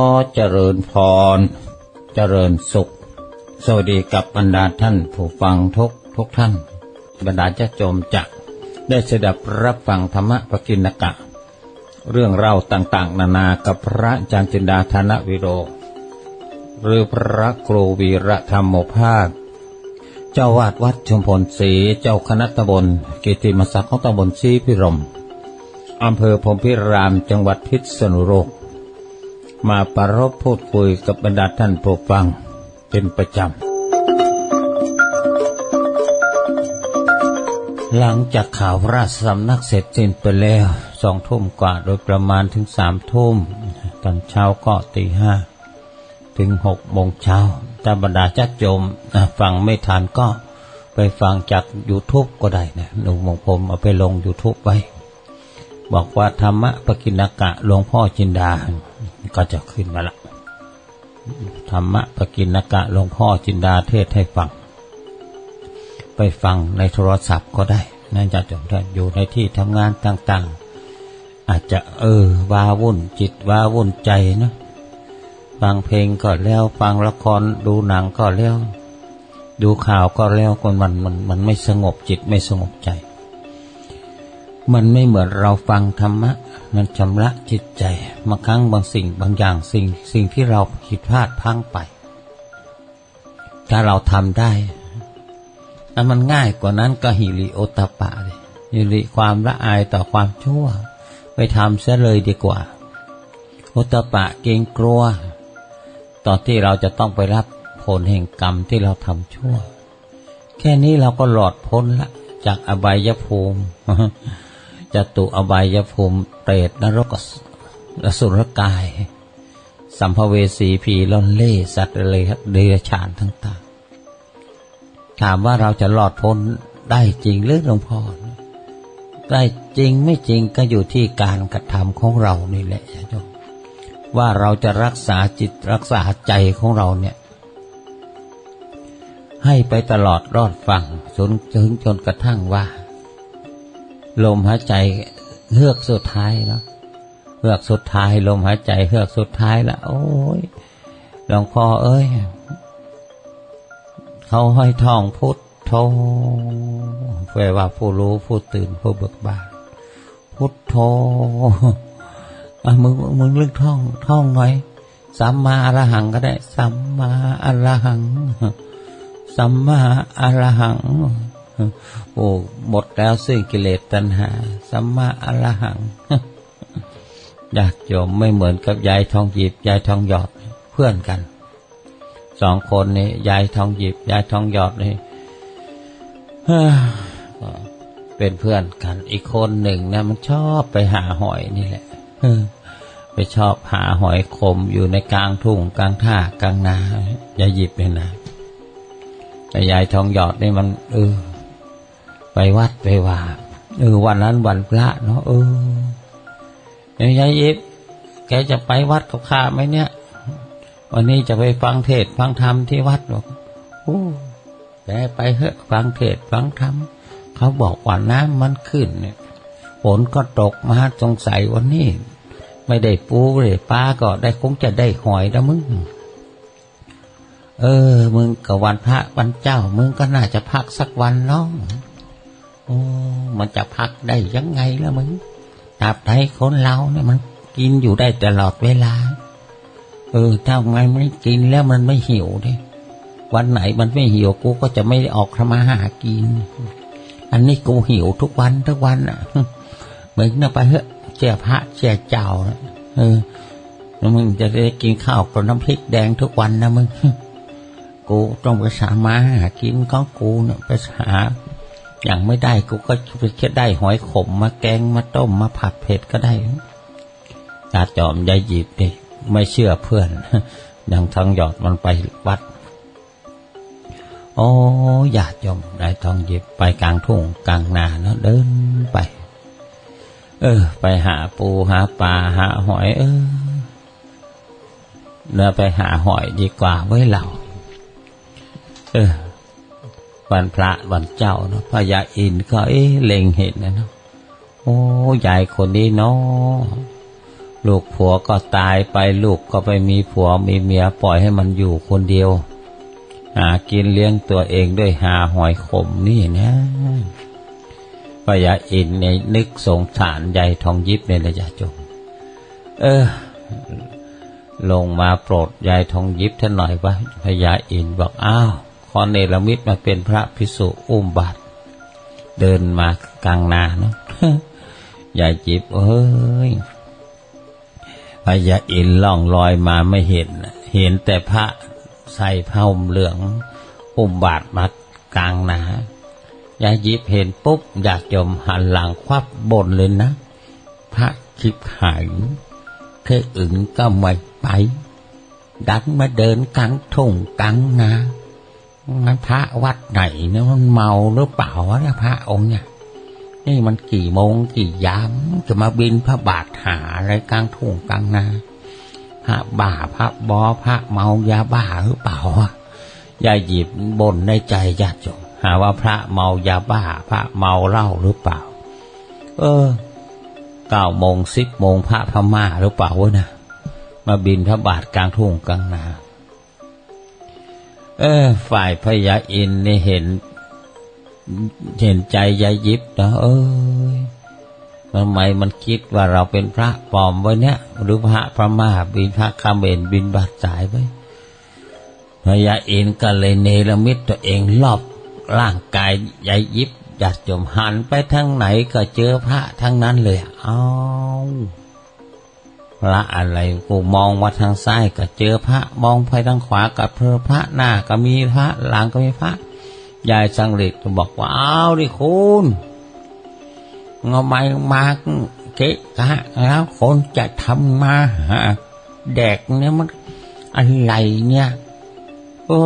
อเจริญพร เจริญสุข สวัสดีกับบรรดาท่านผู้ฟังทุกทุกท่าน บรรดาเจ้าโจมจักได้เสดับรับฟังธรรมะปกิณกะ เรื่องเล่าต่างๆ นานากับพระอาจารย์จินดาธนวิโร หรือพระครูวีระธรรมโมภาค เจ้าวาดวัดชุมพลศรีเจ้าคณะตำบลกิติมศักดิ์ของตำบลชีพิรมอำเภอพรมพิรามจังหวัดพิษณุโลก มาประรบพูดคุยกับบรรดาท่านผู้ฟังเป็นประจำ หลังจากข่าวราชสำนักเสร็จสิ้นไปแล้วสองทุ่มกว่าโดยประมาณถึงสามทุ่มตอนเช้าก็ตีห้าถึงหกโมงเช้าถ้าบรรดาจัดโจมฟังไม่ทันก็ไปฟังจาก YouTube ก็ได้นะหนุ่มมงผมเอาไปลง YouTube ไว้ บอกว่าธรรมะปกิณกะหลวงพ่อจินดา ก็จะขึ้นมาละธรรมะปกิณกะหลวงพ่อจินดาเทศให้ฟัง ไปฟังในโทรศัพท์ก็ได้นั่นจะจบได้อยู่ในที่ทำงานต่างๆ อาจจะเออว้าวุ่นจิตว้าวุ่นใจนะฟังเพลงก็แล้ว ฟังละครดูหนังก็แล้ว ดูข่าวก็แล้วคนมันมันมันไม่สงบจิตไม่สงบใจ มันไม่เหมือนเราฟังธรรมะ มันชำระจิตใจบางครั้งบางสิ่งบางอย่างสิ่งสิ่งที่เราผิดพลาดพังไป ถ้าเราทำได้ถ้ามันง่ายกว่านั้นก็หิริโอตปะเลยหิริความละอายต่อความชั่ว ไปทำเสียเลยดีกว่า โอตปปะเกรงกลัว ตอนที่เราจะต้องไปรับผลแห่งกรรมที่เราทำชั่ว แค่นี้เราก็หลอดพ้นละ จากอบายภูมิ จะตุอบายภูมิเปรตนรกอสุรกาย สัมภเวสีผีล่อนเล่สัตว์เลยเดรัจฉานต่างถามว่าเราจะหลอดพ้นได้จริงหรือหลวงพ่อได้จริงไม่จริงก็อยู่ที่การกระทำของเรานี่แหละโยมว่าเราจะรักษาจิตรักษาใจของเราเนี่ย ให้ไปตลอดรอดฟังจนถึงจนกระทั่งว่า ลมหายใจเฮือกสุดท้ายเนาะเฮือกสุดท้าย ลมหายใจเฮือกสุดท้ายและโอ้ยหลวงพ่อเอ้ยเขาให้ท่องพุทโธแปลว่าผู้รู้ผู้ตื่นผู้เบิกบานพุทโธมึงมึงเรื่องท่อง ท่องหน่อยสัมมาอรหังก็ได้สัมมาอรหังสัมมาอรหัง โอ้หมดแล้วซึ่งกิเลสตัณหา สัมมาอรหังอยากโยมไม่เหมือนกับยายทองหยิบยายทองหยอดเพื่อนกันสองคนนี้ยายทองหยิบยายทองหยอดนี่เป็นเพื่อนกัน อีกคนหนึ่งนะมันชอบไปหาหอยนี่แหละไปชอบหาหอยขมอยู่ในกลางทุ่งกลางท่ากลางนาย่าหยิบเลยนะแต่ยายทองหยอดนี่มันเออ ไปวัดไปว่าเออวันนั้นวันพระเนาะเออยายยิบแกจะไปวัดกับข้าไหมเนี่ย วันนี้จะไปฟังเทศฟังธรรมที่วัดหรอกโอ้แกไปเถอะฟังเทศฟังธรรมเขาบอกว่าน้ำมันขึ้นเนี่ยฝนก็ตกมาสงสัยวันนี้ ไม่ได้ปูเลยปลาก็ได้คงจะได้หอยแล้วมึงเออ มึงกับวันพระวันเจ้า มึงก็น่าจะพักสักวันน้อง โอ้มันจะพักได้ยังไงล่ะมึงตราบใดคนเราเนี่ยมันกินอยู่ได้ตลอดเวลา เออถ้ามันไม่กินแล้วมันไม่หิวเนี่ยวันไหนมันไม่หิวกูก็จะไม่ออกทำมาหากิน อันนี้กูหิวทุกวันทุกวันอะมึงน่ะไปเถอะเจ้าพระเจ้าเจ้านะเออแล้วมึงจะได้กินข้าวกับน้ำพริกแดงทุกวันนะมึง กูต้องไปสามาหากินของกูเนี่ยไปหา อย่างไม่ได้กูก็ไปแค่ได้หอยขมมาแกงมาต้มมาผัดเผ็ดก็ได้ตาจอมยายหยิบดิไม่เชื่อเพื่อนยังทองหยอดมันไปวัด โอ้ยาจอมได้ทองหยิบไปกลางทุ่งกลางนาเนาะเดินไป เออ ไปหาปูหาปลาหาหอย เออเนื้อไปหาหอยดีกว่าไว้เราเออ วันพระวันเจ้าเนาะพระยาอินก็เอ๊ะเล็งเห็นนะเนาะโอ้ยายคนนี้เนาะลูกผัวก็ตายไปลูกก็ไปมีผัวมีเมียปล่อยให้มันอยู่คนเดียว หากินเลี้ยงตัวเองด้วยหาหอยขมนี่นะพญาอินในนึกสงสารใหญ่ทองยิบเนี่ยนะจงเออ ลงมาโปรดยายทองยิบท่านหน่อยว่าพญาอินบอกอ้าว ขอเนรมิตมาเป็นพระพิสุอุ้มบาตรเดินมากลางนาเนาะยายจิบเอ้ยพญาอินล่องลอยมาไม่เห็น เห็นแต่พระใส่ผ้าห่มเหลืองอุ้มบาตรมากลางนายายยิบเห็นปุ๊บอยากยมหันหลังควับบนเลยนะ พระชิบหายแค่อึงก็ไม่ไป ดันมาเดินกลางทุ่งกลางนา พระวัดไหนเนี่ยมันเมาหรือเปล่าวะเนี่ยพระองค์เนี่ยนี่มันกี่โมงกี่ยามจะมาบินพระบาทหาอะไรกลางทุ่งกลางนาพระบ้าพระบอพระเมายาบ้าหรือเปล่าวะยายหยิบบนในใจญาติโยมหาว่าพระเมายาบ้า พระเมาเหล้าหรือเปล่า เออเก้าโมงสิบโมงพระพม่าหรือเปล่าวะนะมาบินพระบาทกลางทุ่งกลางนา เออ ฝ่ายพญาอินนี่เห็น เห็นใจยายยิบนะเอ้ยทำไมมันคิดว่าเราเป็นพระปลอมไว้เนี่ย หรือพระพระมาบินพระคาเมนบินบาดสายไว้พญาอินก็เลยเนรมิตตัวเองรอบร่างกายยายยิบจัดจมหันไปทางไหนก็เจอพระทั้งนั้นเลย เอาพ ระอะไรกูมองมาทางซ้ายก็เจอพระ มองไปทางขวาก็เพอพระหน้าก็มีพระหลังก็มีพระ ยายสังเฤทธิ์ก็บอกว่าอ้าวดิคุณงอไม้มาเกะกะแล้วคนจะทำมาหาแดกเนี่ยมันอะไรเนี่ยโอ้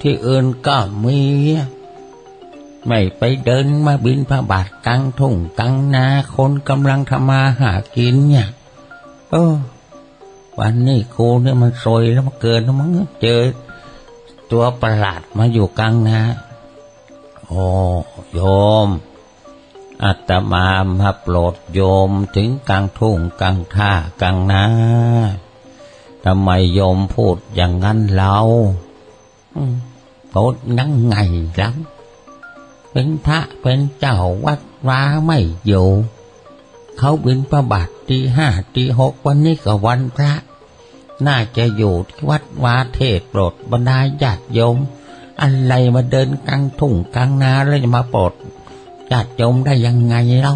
ที่อื่นก็มีไม่ไปเดินมาบินพระบาทกลางทุ่งกลางนาคนกำลังทำมาหากินเนี่ย เออ วันนี้ครูเนี่ยมันซวยแล้วมันเกินแล้วมั้งเจอ ตัวประหลาดมาอยู่กลางนาโอ้โยมอาตมามาโปรดโยมถึงกลางทุ่งกลางท่ากลางนาทำไมโยมพูดอย่างนั้นเราอืมพูดนั่งไงลำเป็นพระเป็นเจ้าวัดวาไม่อยู่ เขาบินประบาทตีห้าตีหกวันนี้ก็วันพระ น่าจะอยู่ที่วัดวาเทศโปรดบรรดาญาติโยม อะไรมาเดินกลางทุ่งกลางนาแล้วจะมาโปรดญาติโยมได้ยังไงเล่า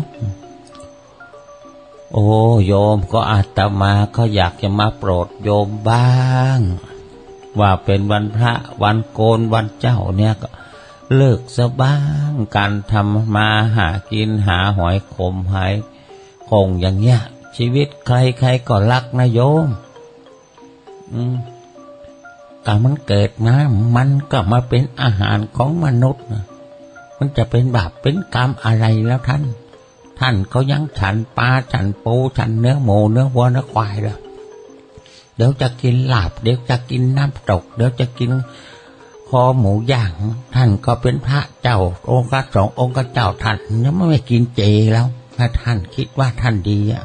โอ้โยมก็อาตมาก็อยากจะมาโปรดโยมบ้าง ว่าเป็นวันพระวันโกนวันเจ้าเนี่ยก็เลิกซะบ้าง การทำมาหากินหาหอยขมหาย งอย่างเงี้ย ชีวิตใครๆก็รักนะโยม อืมการมันเกิดมา มันก็มาเป็นอาหารของมนุษย์นะมันจะเป็นบาปเป็นกรรมอะไรแล้วท่าน ท่านเขายังฉันปลาฉันปูฉันเนื้อหมูเนื้อวัวเนื้อควายเลยเดี๋ยวจะกินลาบ เดี๋ยวจะกินน้ำตก เดี๋ยวจะกินคอหมูย่าง ท่านก็เป็นพระเจ้า องค์กสององค์กระเจ้าท่านยังไม่กินเจแล้ว ถ้าท่านคิดว่าท่านดีอะ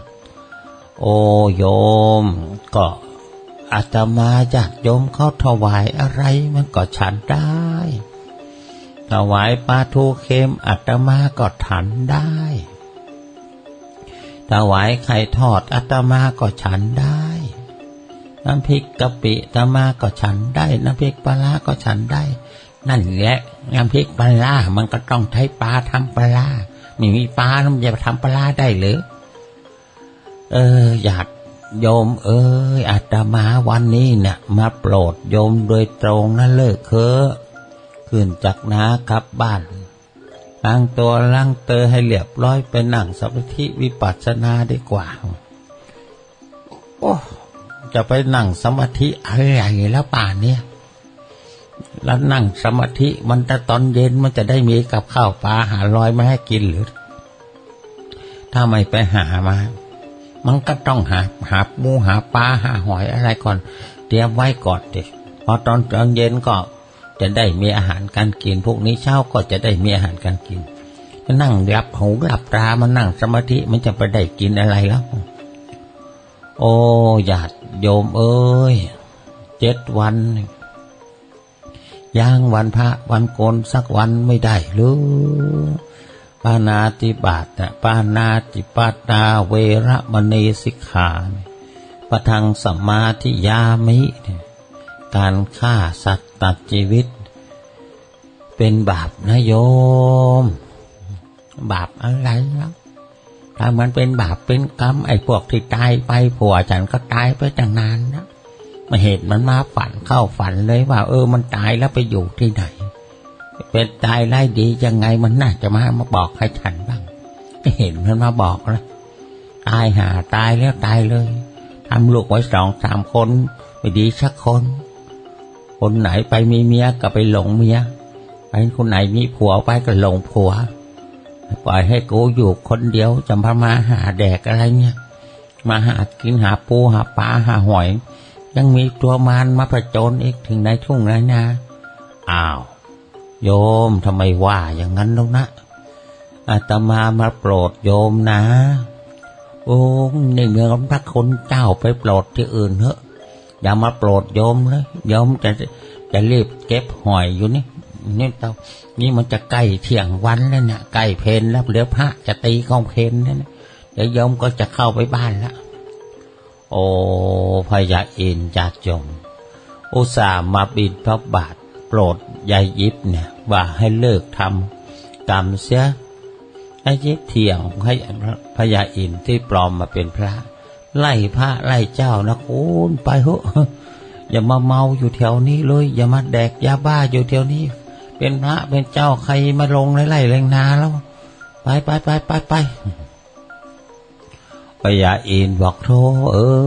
โอโยมก็อาตมาจากโยมเขาถวายอะไรมันก็ฉันได้ ถวายปลาทูเค็มอาตมาก็ฉันได้ ถวายไข่ทอดอาตมาก็ฉันได้ น้ำพริกกะปิอาตมาก็ฉันได้ น้ำพริกปลาร้าก็ฉันได้ นั่นแหละน้ำพริกปลาร้ามันก็ต้องใช้ปลาทำปลา ไม่มีปลาแล้วมันจะทำปลาได้หรือเออ อยากโยม เอ้ยอาตมาวันนี้เนี่ยมาโปรดโยมโดยตรงนะเลิกเคอขึ้นจากนากลับบ้านล้างตัวล้างเตอให้เรียบร้อยไปนั่งสมาธิวิปัสสนาดีกว่า โอ้ จะไปนั่งสมาธิอะไรแล้วป่านเนี่ย แล้วนั่งสมาธิมันแต่ตอนเย็นมันจะได้มีกับข้าวปลาหาลอยมาให้กินหรือ ถ้าไม่ไปหามา มันก็ต้องหาหาปูหาปลาหาหอยอะไรก่อน เตรียมไว้ก่อนดิพอตอนตอนเย็นก็จะได้มีอาหารการกิน พวกนี้เช้าก็จะได้มีอาหารการกินนั่งหลับหูหลับตามานั่งสมาธิมันจะไปได้กินอะไรแล้ว โอ้ญาติโยมเอ้ยเจ็ดวัน ย่างวันพระวันโกนสักวันไม่ได้หรือปานาติบาตนะปานาติปาตาเวระมณีสิกขาเนี่ยปะทังสัมมาทิยามิเนี่ยการฆ่าสัตว์ตัดชีวิต เป็นบาปนะโยม บาปอะไรล่ะถ้ามันเป็นบาปเป็นกรรมไอ้พวกที่ตายไปผัวฉันก็ตายไปตั้งนานนะ มาเหตุมันมาฝันเข้าฝันเลยว่า เออ มันตายแล้วไปอยู่ที่ไหน เป็นตายไรดียังไงมันน่าจะมามาบอกให้ฉันบ้างไม่เห็นมันมาบอกแล้วตายหาตายแล้วตายเลยทำลูกไว้สองสามคนไม่ดีสักคน คนไหนไปมีเมียก็ไปหลงเมียไปคนไหนมีผัวไปก็หลงผัวปล่อยให้กูอยู่คนเดียวจะมามาหาแดกอะไรเนี่ย มาหากินหาปูหาปลาหาหอย ยังมีตัวมารมาประโจนอีกถึงในทุ่งไรนาอ้าว โยมทำไมว่าอย่างนั้นลูกนะอาตมามาโปรดโยมนะ โอ้ในเมืองพระคุณเจ้าไปโปรดที่อื่นเถอะอย่ามาโปรดโยมเลยโยมจะจะรีบเก็บหอยอยู่นี่นี่เตานี่มันจะใกล้เที่ยงวันแล้วเนี่ยใกล้เพลนแล้วเดี๋ยวพระจะตีของเพลนแล้วเนี่ยเดี๋ยวโยมก็จะเข้าไปบ้านแล้ว โอ้พญาอินจากจง อุตส่าห์มาบินพระบาทโปรดยายยิบเนี่ยว่าให้เลิกทำกรรมเสียให้ยิบเที่ยงให้พญาอินที่ปลอมมาเป็นพระ ไล่พระไล่เจ้านะคุณไปเถอะอย่ามาเมาอยู่แถวนี้เลย อย่ามาแดกยาบ้าอยู่แถวนี้ เป็นพระเป็นเจ้าใครมาลงไล่ไล่แรงนาแล้ว ไปไปไปไปไป พญาอินบอกโธ่เอ้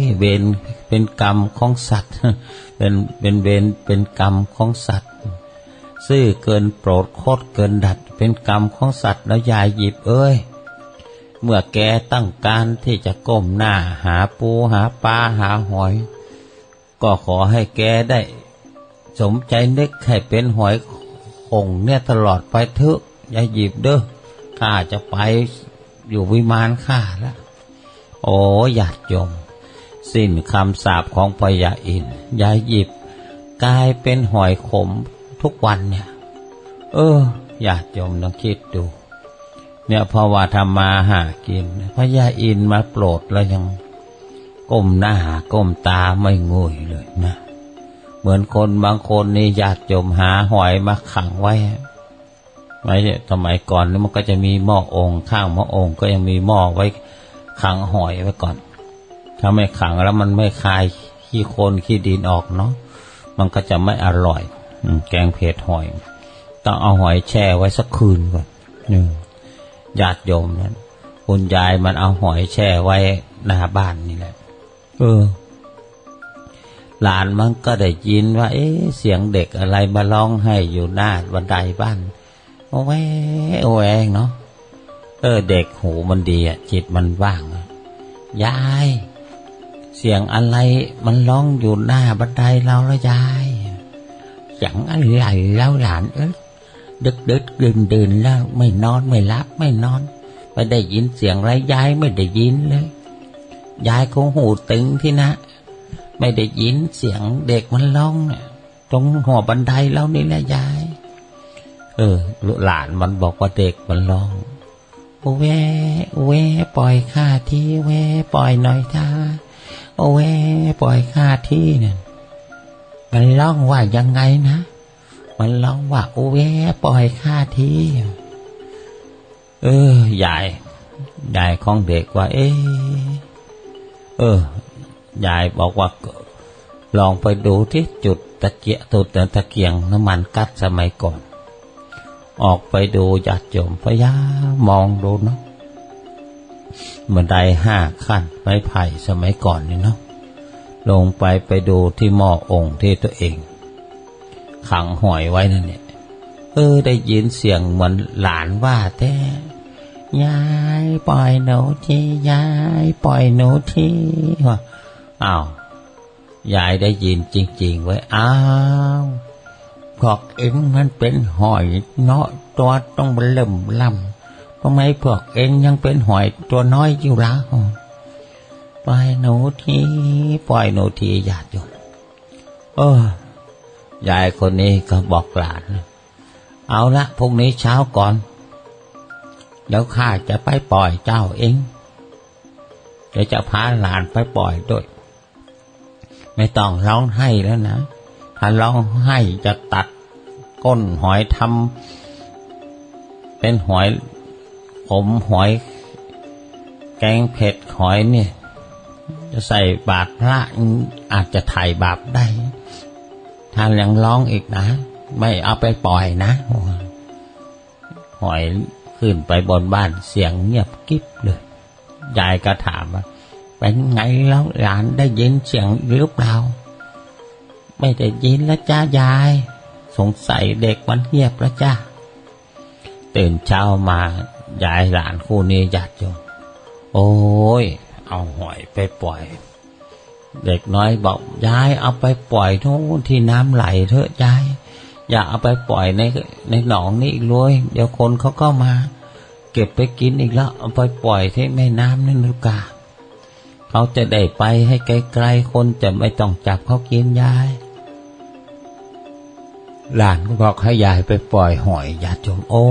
ยเวรเป็นกรรมของสัตว์ เป็นเป็นเวรเป็นกรรมของสัตว์ ซื่อเกินโปรดโคตรเกินดัด เป็นกรรมของสัตว์แล้วยายหยิบเอ้ยเมื่อแกตั้งการที่จะก้มหน้าหาปูหาปลาหาหอย ก็ขอให้แกได้สมใจนึกให้เป็นหอยคงเนี่ยตลอดไปเถอะอย่าหยิบเด้อข้าจะไปอยู่วิมานข้าแล้ว โอ้ญาติโยม สิ้นคำสาปของพญาอินยายหยิบ กลายเป็นหอยขมทุกวันเนี่ย เออญาติโยมลองคิดดู เนี่ยเพราะว่าทำมาหากินพญาอินมาโปรดแล้วยังก้มหน้าก้มตาไม่งุยเลยนะ เหมือนคนบางคนนี่อยากจมหาหอยมาขังไว้ไว้สมัยก่อนนี่มันก็จะมีหม้อองค์ข้างหม้อองค์ก็ยังมีหม้อไว้ ขังหอยไว้ก่อน ถ้าไม่ขังแล้วมันไม่คายขี้โคลนขี้ดินออกเนาะ มันก็จะไม่อร่อยอืแกงเผ็ดหอย ต้องเอาหอยแช่ไว้สักคืนก่อนนี่ญาติโยมนั้นคุณยายมันเอาหอยแช่ไว้หน้าบ้านนี่แหละ เออ หลานมันก็ได้ยินว่า เอ๊ะเสียงเด็กอะไรมาร้องให้อยู่หน้าบันไดบ้านโอ้แวโอ้แวงเนาะ เออเด็กหูมันดีอะจิตมันว่างยาย เสียงอะไรมันร้องอยู่หน้าบันไดเราแล้วยายเสียงอะไรแล้วหลานเอ้ยดึกดึกดื่นดื่นแล้วไม่นอนไม่หลับไม่นอน ไม่ได้ยินเสียงไรยายไม่ได้ยินเลย ยายคงหูตึงที่นะ ไม่ได้ยินเสียงเด็กมันร้องเนี่ยตรงหัวบันไดเรานี่แหละยาย เออหลานมันบอกว่าเด็กมันร้อง แวโอแวปล่อยข้าที่แวปล่อยหน่อยท่าโอแวปล่อยข้าที่เนี่ยมันร้องว่ายังไงนะ มันร้องว่าโอแวปล่อยข้าที่เออยายยายของเด็กว่า เอ๊ะเออยายบอกว่า ลองไปดูที่จุดตะเกียตุดตะเกียงน้ำมันกัดสมัยก่อน ออกไปดูจัดโยมพยามมองดูเนาะบันไดห้าขั้นไม้ไผ่สมัยก่อนนี่เนาะลงไปไปดูที่หม้อองค์ที่ตัวเอง ขังหอยไว้นั่นเนี่ยเออได้ยินเสียงเหมือนหลานว่าแต่ยายปล่อยหนูทียายปล่อยหนูทีว่าอ้าวยายได้ยินจริง ๆ ไว้อ้าว พวกเองมันเป็นหอยเนาะตัวต้องเริ่มลำทำไมพวกเองยังเป็นหอยตัวน้อยอยู่ละปล่อยหนูทีปล่อยหนูทีญาติโยมโอ้ยายคนนี้ก็บอกหลาน เอาละพรุ่งนี้เช้าก่อน แล้วข้าจะไปปล่อยเจ้าเองเดี๋ยวจะพาหลานไปปล่อยด้วย ไม่ต้องร้องไห้แล้วนะ ร้องไห้จะตัดก้นหอยทำเป็นหอยผมหอย แกงเผ็ดหอยเนี่ยจะใส่บาตรพระอาจจะถ่ายบาปได้ถ้ายังร้องอีกนะ ไม่เอาไปปล่อยนะหอยขึ้นไปบนบ้านเสียงเงียบกิ๊บเลยยายก็ถามว่าเป็นไงแล้วหลานได้ยินเสียงหรือเปล่า ไม่ได้ยินแล้วจ้ายาย สงสัยเด็กมันเงียบแล้วจ้าตื่นเช้ามายายหลานคู่นี้ญาติโยมโอ้ย เอาหอยไปปล่อย เด็กน้อยบอกยายเอาไปปล่อยทุกที่น้ำไหลเถอะยาย อย่าเอาไปปล่อยในในหนองนี่อีกเลยเดี๋ยวคนเขาก็มา เก็บไปกินอีกแล้วเอาไปปล่อยที่แม่น้ำนั่นลูกกาเขาจะได้ไปให้ไกลๆคนจะไม่ต้องจับเขากินยาย หลานก็บอกให้ยายไปปล่อยหอยยาจมโอ้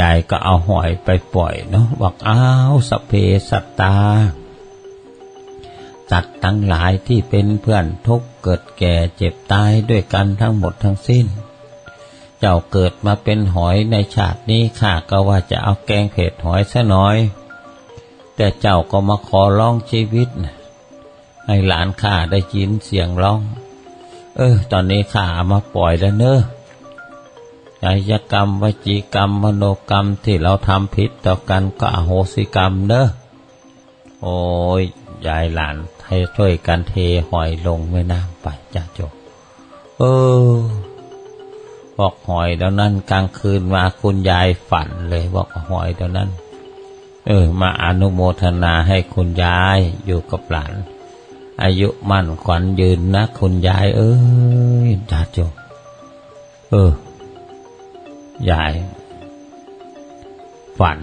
ยายก็เอาหอยไปปล่อยเนาะบอกอ้าวสเพสัตตาสัตว์ทั้งหลายที่เป็นเพื่อนทุกเกิดแก่เจ็บตายด้วยกันทั้งหมดทั้งสิ้น เจ้าเกิดมาเป็นหอยในชาตินี้ข้าก็ว่าจะเอาแกงเผ็ดหอยซะหน่อย แต่เจ้าก็มาขอร้องชีวิต ให้หลานข้าได้ยินเสียงร้อง เออ ตอนนี้ข้ามาปล่อยแล้วเนอะกายกรรมวจีกรรม มโนกรรมที่เราทำผิดต่อกันก็อโหสิกรรมเนอะโอ้ยยายหลานให้ช่วยกันเทหอยลงแม่น้ำไปจ้าโจเออบอกหอยเดี๋ยวนั้นกลางคืนมาคุณยายฝันเลยบอกหอยเดี๋ยวนั้น เออ มาอนุโมทนาให้คุณยายอยู่กับหลาน อายุมั่นขวัญยืนนะคุณยาย เอ้ยจ้าโจเออยาย ฝัน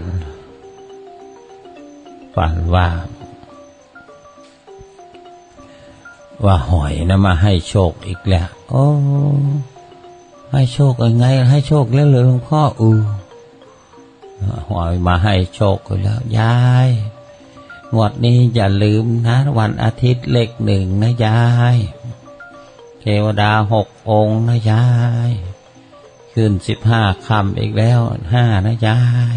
ฝันว่า ว่าหอยนะมาให้โชคอีกแล้วโอ้ให้โชคยังไง ให้โชคแล้วเลยหลวงพ่ออือหอยมาให้โชคแล้วยาย งวดนี้อย่าลืมนะ วันอาทิตย์เลขหนึ่งนะยาย เทวดาหกองค์นะยาย ขึ้นสิบห้าคำอีกแล้วห้านะยาย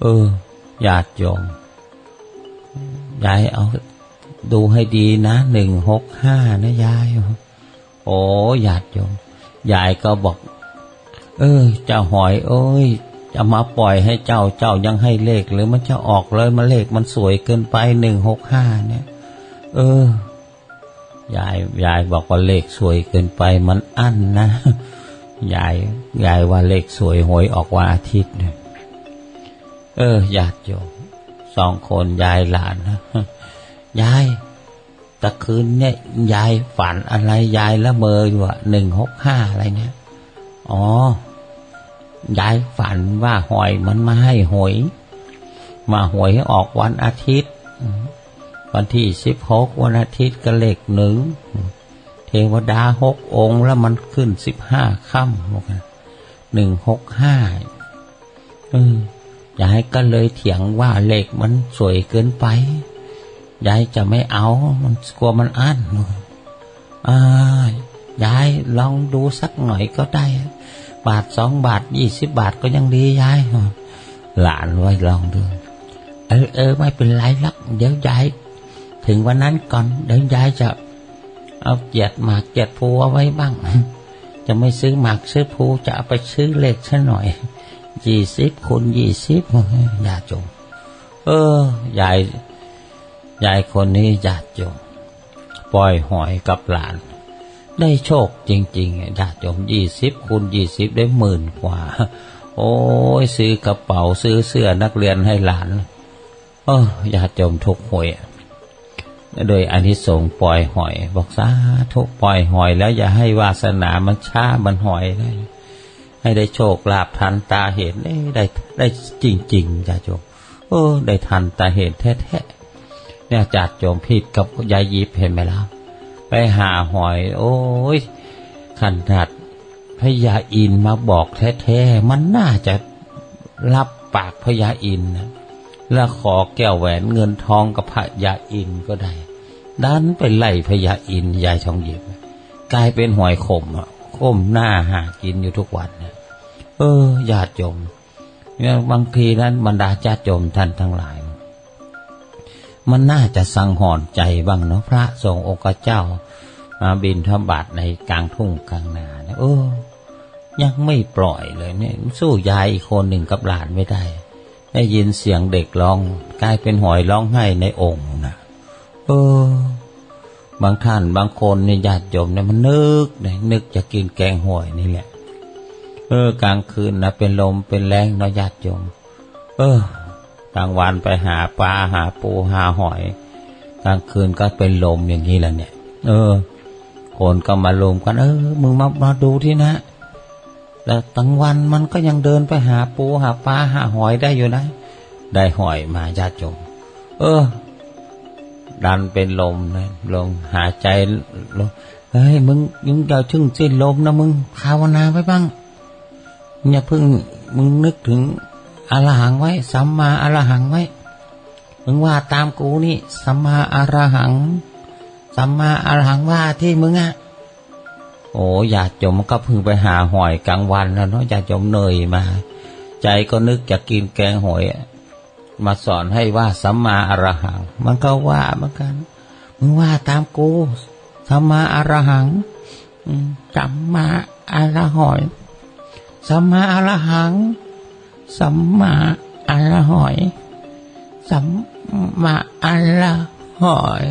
เออญาติโยมยายเอาดูให้ดีนะหนึ่งหกห้านะยาย โอ้ญาติโยมยายก็บอก เออจ้าหอยเอ้ย จะมาปล่อยให้เจ้าเจ้ายังให้เลขหรือมันจะออกเลยมาเลขมันสวยเกินไปหนึ่งหกห้าเนี่ย เออยายยายบอกว่าเลขสวยเกินไปมันอั้นนะยายยายว่าเลขสวยหวยออกวันอาทิตย์เนี่ยเออญาติโยมสองคนยายหลานนะยายตะคืนเนี่ยยายฝันอะไรยายละเมออยู่อะหนึ่งหกห้าอะไรเนี่ยอ๋อ ยายฝันว่าหอยมันมาให้หวย มาหวยออกวันอาทิตย์ วันที่สิบหกวันอาทิตย์ก็เลขหนึ่งเทวดาหกองค์แล้วมันขึ้นสิบห้าค่ำหนึ่งหกห้ายายก็เลยเถียงว่าเลขมันสวยเกินไปยายจะไม่เอา มันกลัวมันอั้นอ่ายายลองดูสักหน่อยก็ได้ บาทสองบาทยี่สิบบาทก็ยังดียายหลานไว้ลองดูเออเออไม่เป็นไรลักเดี๋ยวยายถึงวันนั้นก่อนเดี๋ยวยายจะเอาเกียดหมากเกียดภูเอาไว้บ้าง จะไม่ซื้อหมากซื้อภูจะเอาไปซื้อเลขซะหน่อยยี่สิบคูณยี่สิบญาติโยมเออยายยายคนนี้ญาติโยมปล่อยหอยกับหลาน ได้โชคจริงๆญาติโยมยี่สิบคูณยี่สิบได้หมื่นกว่า โอ้ยซื้อกระเป๋าซื้อเสื้อนักเรียนให้หลานเออญาติโยมทุกหวยโดยอานิสงส์ปล่อยหอย บอกสาธุปล่อยหอยแล้วอย่าให้วาสนามันช้ามันหอยเลยให้ได้โชคลาภทันตาเห็นได้ได้ได้จริงๆจ้าโยมเออ ได้ทันตาเหตุแท้ๆเนี่ยจัดโจมผิดกับยายยิบเห็นไหมล่ะ หาหอย โอ้ยขันถัดพญาอินมาบอกแท้ๆมันน่าจะรับปากพญาอินนะแล้วขอแก้วแหวนเงินทองกับพญาอินก็ได้ดันไปไล่พญาอินยายทองหยิบกลายเป็นหอยขมอะขมหน้าหากินอยู่ทุกวันเนี่ยเออญาติโยมเนี่ยบางทีนั้นบรรดาญาติโยมท่านทั้งหลาย มันน่าจะสังหรณ์ใจบ้างเนาะพระสงฆ์องค์เจ้า มาบินทบาทในกลางทุ่งกลางนาเนี่ยเออยังไม่ปล่อยเลยเนี่ยสู้ยายอีกคนหนึ่งกับหลานไม่ได้ ได้ยินเสียงเด็กร้อง กลายเป็นหอยร้องไห้ในองค์นะเออบางท่านบางคนในญาติโยมเนี่ยมันนึกเนี่ยนึกจะกินแกงหอยนี่แหละ เออกลางคืนนะเป็นลมเป็นแรงเนาะญาติโยม เออกลางวันไปหาปลาหาปูหาหอย กลางคืนก็เป็นลมอย่างนี้แหละเนี่ย เออ คนก็มาลุมกัน เออมึงมามาดูที่นะแล้วตั้งวันมันก็ยังเดินไปหาปูหาปลาหาหอยได้อยู่นะ ได้หอยมาญาติโยมเออ ดันเป็นลมนะลมหาใจลมเฮ้ยมึงมึงอย่าชึ่งสิ้นลมนะมึงภาวนาไว้บ้างอย่าเพิ่งมึงนึกถึงอรหังไว้สัมมาอรหังไว้มึงว่าตามกูนี่สัมมาอรหัง สัมมาอรหังว่าที่มึงอะโอ้อยากจมก็เพิ่งไปหาหอยกลางวันแล้วเนาะอยากจมเหนื่อยมา ใจก็นึกจะกินแกงหอยมาสอนให้ว่าสัมมาอรหัง มันก็ว่าเหมือนกัน มึงว่าตามกูสัมมาอรหังสัมมาอรหอยสัมมาอรหังสัมมาอรหอยสัมมาอรหอย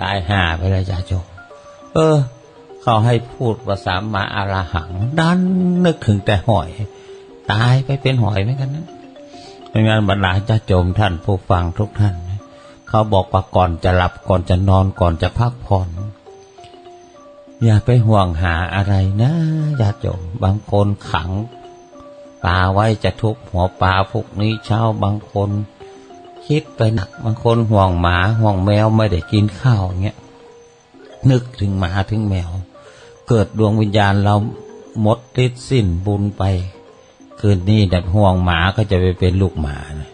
ตายห่าไปเลยจ้าโจมเออ เขาให้พูดว่าสัมมาอรหังดันนึกถึงแต่หอย ตายไปเป็นหอยเหมือนกันนะเป็นงานบรรดาญาโยมท่านผู้ฟังทุกท่าน เขาบอกว่าก่อนจะหลับก่อนจะนอนก่อนจะพักผ่อนอย่าไปห่วงหาอะไรนะญาติโยมบางคนขังปลาไว้จะทุบหัวปลาพวกนี้เช้าบางคน คิดไปหนักบางคนห่วงหมาห่วงแมวไม่ได้กินข้าวเงี้ยนึกถึงหมาถึงแมว เกิดดวงวิญญาณเราหมดฤทธิ์สิ้นบุญไป คืนนี้ดัดห่วงหมาก็จะไปเป็นลูกหมานะ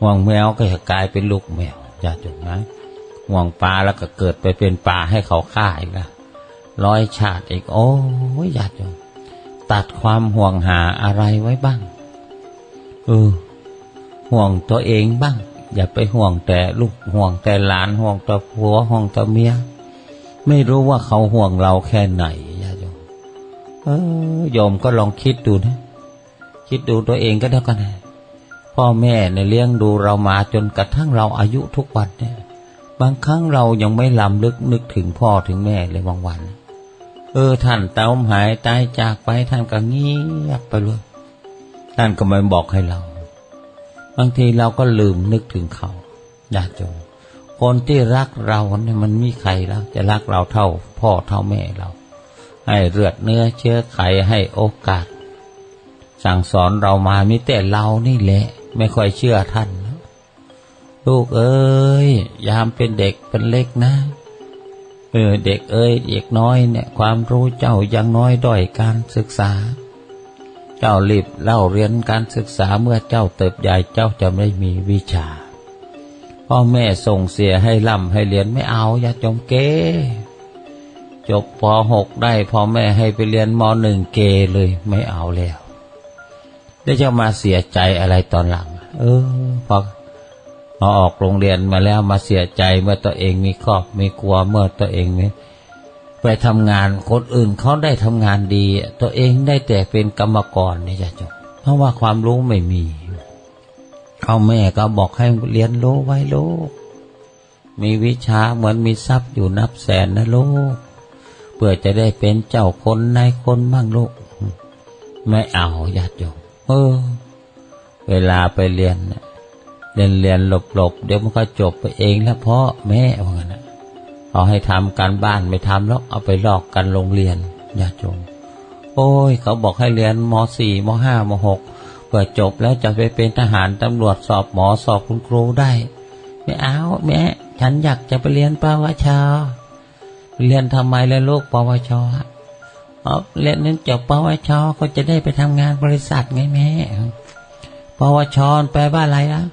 ห่วงแมวก็จะกลายเป็นลูกแมวญาติโยมนะห่วงปลาแล้วก็เกิดไปเป็นปลาให้เขาฆ่าอีกละร้อยชาติอีกโอ้ยญาติโยมตัดความห่วงหาอะไรไว้บ้างเออห่วงตัวเองบ้าง อย่าไปห่วงแต่ลูกห่วงแต่หลานห่วงแต่ผัวห่วงแต่เมียไม่รู้ว่าเขาห่วงเราแค่ไหนญาติโยมเออโยมก็ลองคิดดูนะ คิดดูตัวเองก็แล้กันนะพ่อแม่ในยเลี้ยงดูเรามาจนกระทั่งเราอายุทุกวันเนี่ย บางครั้งเรายังไม่ลำลึกนึกถึงพ่อถึงแม่เลยบางวัน เออท่านเต้าหายตายจากไปท่านก็เงียบไปเลยท่านก็ไม่บอกให้เรา บางทีเราก็ลืมนึกถึงเขาญาติโยมคนที่รักเราเนี่ยมันมีใครแล้วจะรักเราเท่า พ่อเท่าแม่เรา ให้เลือดเนื้อเชื้อไขให้โอกาส สั่งสอนเรามามิแต่เรานี่แหละ ไม่ค่อยเชื่อท่านนะลูกเอ้ย ยามเป็นเด็กเป็นเล็กนะ เออเด็กเอ้ยเด็กน้อยเนี่ย ความรู้เจ้ายังน้อยด้อยการศึกษา เจ้ารีบเล่าเรียนการศึกษาเมื่อเจ้าเติบใหญ่เจ้าจะไม่มีวิชา พ่อแม่ส่งเสียให้ร่ำให้เรียนไม่เอาอย่าจงเก จบป .6 ได้พ่อแม่ให้ไปเรียนม .1 เกเลยไม่เอาแล้วแล้จะมาเสียใจอะไรตอนหลัง เออพอพอออกโรงเรียนมาแล้วมาเสียใจเมื่อตัวเองมีครอบมีครัวเมื่อตัวเองมี ไปทำงานคนอื่นเขาได้ทำงานดี ตัวเองได้แต่เป็นกรรมกรนี่ยจะจบเพราะว่าความรู้ไม่มีเขาแม่ก็บอกให้เรียนรู้ไว้ลูกมีวิชาเหมือนมีทรัพย์อยู่นับแสนนะลูกเพื่อจะได้เป็นเจ้าคนนายคนบ้างลูกไม่เอาญาติโยมเออ เวลาไปเรียนเรียนเรียนหลบหลบเดี๋ยวมันก็จบไปเองแล้วพ่อแม่ว่างั้นนะ เอาให้ทำการบ้านไม่ทำแล้วเอาไปลอกกันโรงเรียนญาติโยมโอ้ย เขาบอกให้เรียนมสี่มห้ามหกเกิดจบแล้วจะไปเป็นทหารตำรวจสอบหมอสอบคุณครูได้ ไม่เอาแม่ฉันอยากจะไปเรียนปวช เรียนทำไมเลยลูกปวชอ๋อเรียนนั้นจบปวชก็จะได้ไปทำงานบริษัทไงแม่ปวชแปลว่าอะไรอะ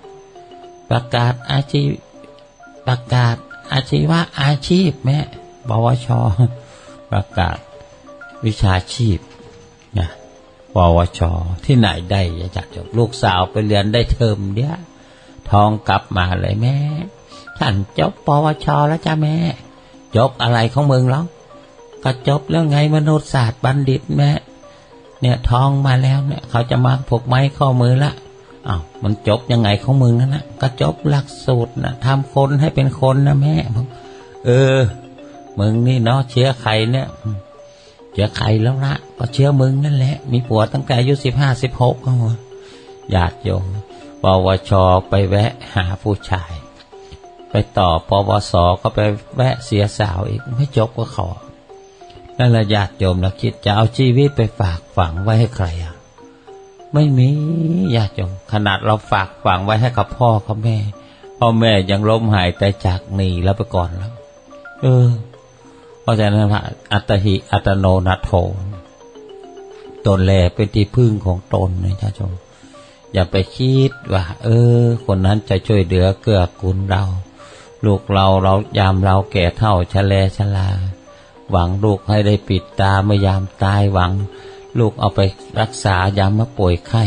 ประกาศอาชีพประกาศ อาชีวะอาชีพแม่ปวชประกาศวิชาชีพนะปวช ที่ไหนได้จะจบลูกสาวไปเรียนได้เทอมเดียวทองกลับมาเลยแม่ฉันจบปวช แล้วจ้าแม่ จบอะไรของมึงหรอก็จบแล้วไงมนุษยศาสตร์บัณฑิตแม่เนี่ยทองมาแล้วเนี่ย เขาจะมาผูกไม้ข้อมือละ อ้าวมันจบยังไงของมึงนั่นะก็จบหลักสูตรนะทำคนให้เป็นคนนะแม่เออ มึงนี่เนาะเชื้อไขเนี่ยเชื้อไขแล้วนะก็เชื้อมึงนั่นแหละ มีผัวตั้งแต่อายุสิบห้าสิบหกก็ญาติโยมปวชไปแวะหาผู้ชาย ไปต่อปวสก็ไปแวะเสียสาวอีกไม่จบก็ขอนั่นแหละญาติโยมนะคิดจะเอาชีวิตไปฝากฝังไว้ให้ใครอะ ไม่มีญาติโยมขนาดเราฝากฝังไว้ให้กับพ่อกับแม่ พ่อแม่ยังล้มหายใจจากหนีแล้วไปก่อนแล้ว เออ เพราะฉะนั้นพระอัตหิอัตโนนาโถตนแลเป็นที่พึ่งของตนนะญาติโยมอย่าไปคิดว่า เออ คนนั้นจะช่วยเหลือเกื้อกูลเรา ลูกเราเรายามเราแก่เท่าชะแลชะลา หวังลูกให้ได้ปิดตาเมื่อยามตายหวัง ลูกเอาไปรักษายามมาป่วยไข้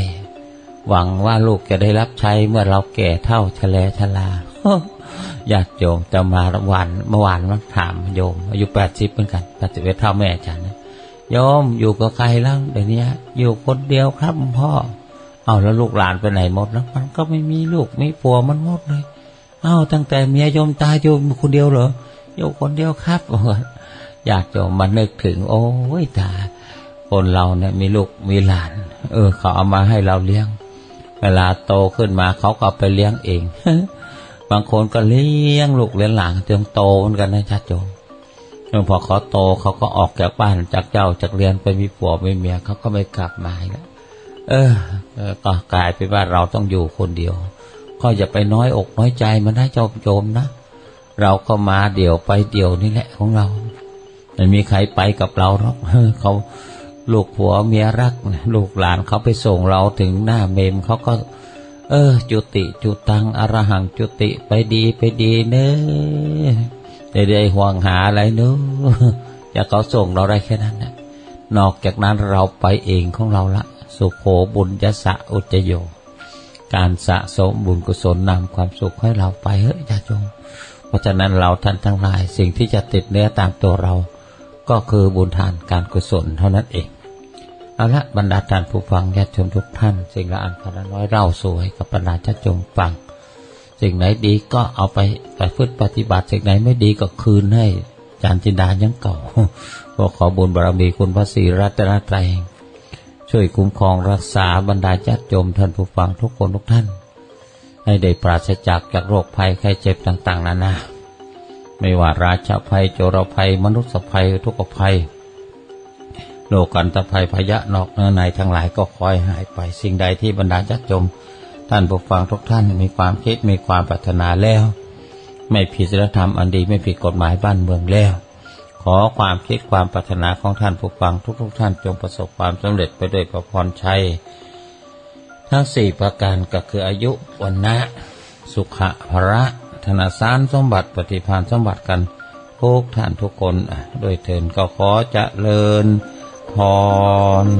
หวังว่าลูกจะได้รับใช้เมื่อเราแก่เท่าชะแลชะลาญาติโยมจะมาวันเมื่อวานมาถามโยม อายุแปดสิบเหมือนกันแปดสิบเอ็ดเท่าแม่ฉันโยมอยู่กับใครแล้วเดี๋ยวนี้อยู่คนเดียวครับพ่อ เอาแล้วลูกหลานไปไหนหมดแล้ว มันก็ไม่มีลูกไม่ผัวมันหมดเลย เอาตั้งแต่เมียโยมตายโยมคนเดียวเหรออยู่คนเดียวครับอยากจะมมานึกถึง โอ้ยตาย คนเราเนี่ยมีลูกมีหลาน เออ เขาเอามาให้เราเลี้ยง เวลาโตขึ้นมาเขาก็ไปเลี้ยงเอง บางคนก็เลี้ยงลูกเลี้ยงหลานจนโตเหมือนกันนะชัดโจมจนพอเขาโตเขาก็ออกจากบ้านจากเจ้าจากเรียนไปมีผัวมีเมียเขาก็ไม่กลับมาแล้วเออก็กลายเป็นว่าเราต้องอยู่คนเดียว ก็อย่าไปน้อยอกน้อยใจมันได้เจ้าโยมนะเราก็มาเดี่ยวไปเดี่ยวนี่แหละของเรา ไม่มีใครไปกับเราหรอกเขา ลูกผัวเมียรักนะลูกหลานเขาไปส่งเราถึงหน้าเมมเขาก็ เออ จุติจุตังอรหังจุติไปดีไปดีเนอะได้ได้ห่วงหาอะไรเนอะจะเขาส่งเราได้แค่นั้นนะนอกจากนั้นเราไปเองของเราละ สุขโขบุญยสะอุจโย การสะสมบุญกุศลนำความสุขให้เราไปเฮ้ยญาติโยมเพราะฉะนั้นเราท่านทั้งหลายสิ่งที่จะติดเนื้อตามตัวเรา ก็คือบุญทานการกุศลเท่านั้นเอง เอาละบรรดาท่านผู้ฟังญาติโยมทุกท่าน สิ่งละอันคนละน้อยเล่าสู่ให้กับบรรดาญาติโยมฟัง สิ่งไหนดีก็เอาไปไปพฤติปฏิบัติ สิ่งไหนไม่ดีก็คืนให้จานจินดายังเก่าก็ขอบุญบารมีคุณพระศรีรัตนตรัยช่วยคุ้มครองรักษาบรรดาญาติโยมท่านผู้ฟังทุกคนทุกท่าน ให้ได้ปราศจากจากโรคภัยไข้เจ็บต่าง ๆนานาไม่ว่าราชภัยโจรภัย มนุษยภัยทุกภัย โลกันตภัยพยะนอกเนื้อในทั้งหลายก็คอยหายไป สิ่งใดที่บรรดาญาติโยมท่านผู้ฟังทุกท่านมีความคิดมีความปรารถนาแล้ว ไม่ผิดศีลธรรมอันดีไม่ผิดกฎหมายบ้านเมืองแล้ว ขอความคิดความปรารถนาของท่านผู้ฟังทุกๆทท่านจงประสบความสำเร็จไปด้วยประพรชัย ทั้งสี่ประการก็คืออายุวันนะสุขะภระธนาสารสมบัติปฏิภาณสมบัติกันทุกท่านทุกคนโดยเถินก็ขอเจะเลิญ 한